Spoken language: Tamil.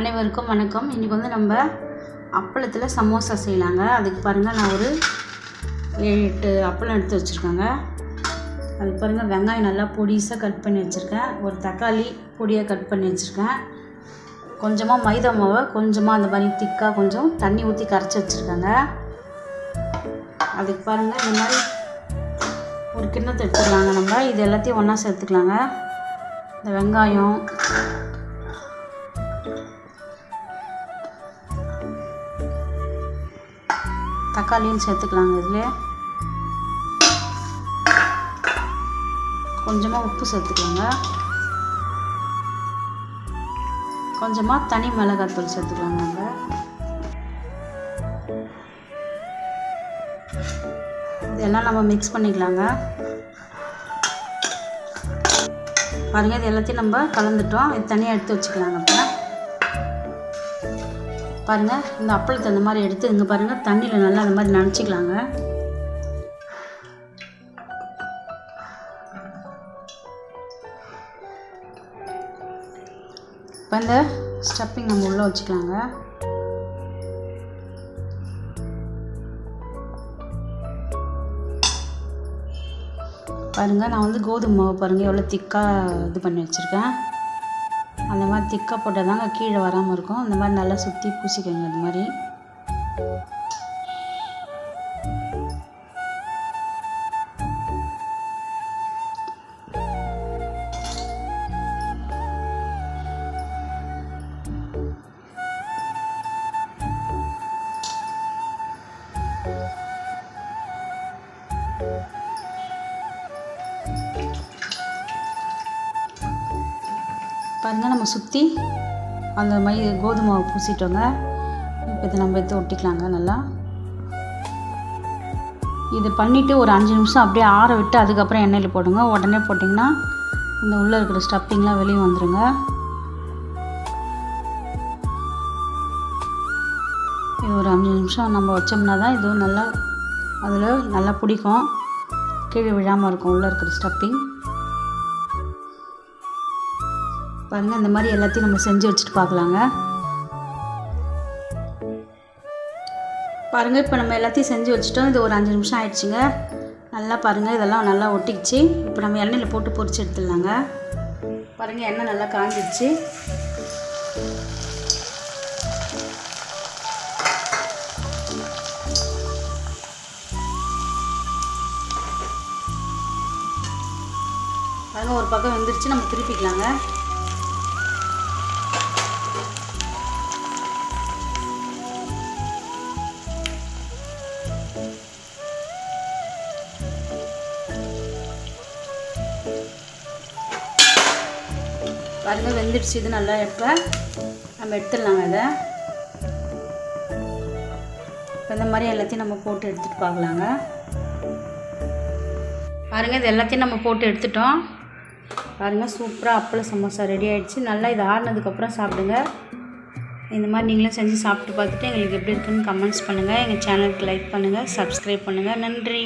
அனைவருக்கும் வணக்கம். இன்றைக்கி வந்து நம்ம அப்பளத்தில் சமோசா செய்யலாங்க. அதுக்கு பாருங்கள் நான் ஒரு ஏழு எட்டு அப்பளம் எடுத்து வச்சுருக்கேங்க. அதுக்கு பாருங்கள் வெங்காயம் நல்லா பொடிசாக கட் பண்ணி வச்சுருக்கேன். ஒரு தக்காளி பொடியாக கட் பண்ணி வச்சுருக்கேன். கொஞ்சமாக மைதா மாவை கொஞ்சமாக அந்த மாதிரி திக்காக கொஞ்சம் தண்ணி ஊற்றி கரைச்சி வச்சுருக்கேங்க. அதுக்கு பாருங்கள் இந்த மாதிரி ஒரு கிண்ணத்தை எடுத்துக்கலாங்க நம்ம. இது எல்லாத்தையும் ஒன்றா சேர்த்துக்கலாங்க. இந்த வெங்காயம் தக்காளியும் சேர்த்துக்கலாங்க இதில். கொஞ்சமாக உப்பு சேர்த்துக்கலாங்க. கொஞ்சமாக தனி மிளகாத்தூள் சேர்த்துக்கலாங்க நம்ம. இதெல்லாம் நம்ம மிக்ஸ் பண்ணிக்கலாங்க. பாருங்கள் இது எல்லாத்தையும் நம்ம கலந்துட்டோம். இது தனியாக எடுத்து வச்சுக்கலாங்க. பாருங்கள் இந்த அப்பளத்தை அந்த மாதிரி எடுத்து இங்கே பாருங்கள் தண்ணியில் நல்லா அந்த மாதிரி நினச்சிக்கலாங்க. இப்போ இந்த ஸ்டப்பிங் நம்ம உள்ளே வச்சுக்கலாங்க. பாருங்கள் நான் வந்து கோதுமை மாவு பாருங்கள் எவ்வளோ திக்காக இது பண்ணி வச்சுருக்கேன். அந்த மாதிரி திக்காக போட்டால் தாங்க கீழே வராமல் இருக்கும். அந்த மாதிரி நல்லா சுற்றி பூசிக்கோங்க அது மாதிரி. பாருங்கள் நம்ம சுற்றி அந்த மை கோதுமை பூசிட்டோங்க. இப்போ இதை நம்ம எடுத்து ஒட்டிக்கலாங்க நல்லா. இது பண்ணிவிட்டு ஒரு அஞ்சு நிமிஷம் அப்படியே ஆற விட்டு அதுக்கப்புறம் எண்ணெயில் போடுங்க. உடனே போட்டிங்கன்னா இந்த உள்ளே இருக்கிற ஸ்டப்பிங்லாம் வெளியே வந்துடுங்க இது ஒரு அஞ்சு நிமிஷம் நம்ம வச்சோம்னா தான் இதுவும் நல்லா அதில் நல்லா பிடிக்கும். கீழே விழாமல் இருக்கும் உள்ளே இருக்கிற ஸ்டப்பிங். பாருங்கள் இந்த மாதிரி எல்லாத்தையும் நம்ம செஞ்சு வச்சுட்டு பார்க்கலாங்க. பாருங்கள் இப்போ நம்ம எல்லாத்தையும் செஞ்சு வச்சுட்டோம். இது ஒரு அஞ்சு நிமிஷம் ஆயிடுச்சுங்க. நல்லா பாருங்கள் இதெல்லாம் நல்லா ஒட்டிக்கிச்சு. இப்போ நம்ம எண்ணெயில் போட்டு பொரிச்சு எடுத்துடலாங்க. பாருங்கள் எண்ணெய் நல்லா காஞ்சிடுச்சு பாருங்கள் ஒரு பக்கம் வந்துருச்சு. நம்ம திருப்பிக்கலாங்க. பாருங்கள் வெந்துடுச்சு இது நல்லா இப்போ நம்ம எடுத்துடலாங்க இதை? இப்போ இந்த மாதிரி எல்லாத்தையும் நம்ம போட்டு எடுத்துகிட்டு பார்க்கலாங்க. பாருங்கள் இது எல்லாத்தையும் நம்ம போட்டு எடுத்துட்டோம். பாருங்கள் சூப்பராக அப்பளம் சமோசா ரெடி ஆகிடுச்சு நல்லா இது ஆறுனதுக்கப்புறம் சாப்பிடுங்க. இந்த மாதிரி நீங்களும் செஞ்சு சாப்பிட்டு பார்த்துட்டு எங்களுக்கு எப்படி இருக்குன்னு கமெண்ட்ஸ் பண்ணுங்கள் எங்கள் சேனலுக்கு லைக் பண்ணுங்கள் சப்ஸ்கிரைப் பண்ணுங்கள் நன்றி.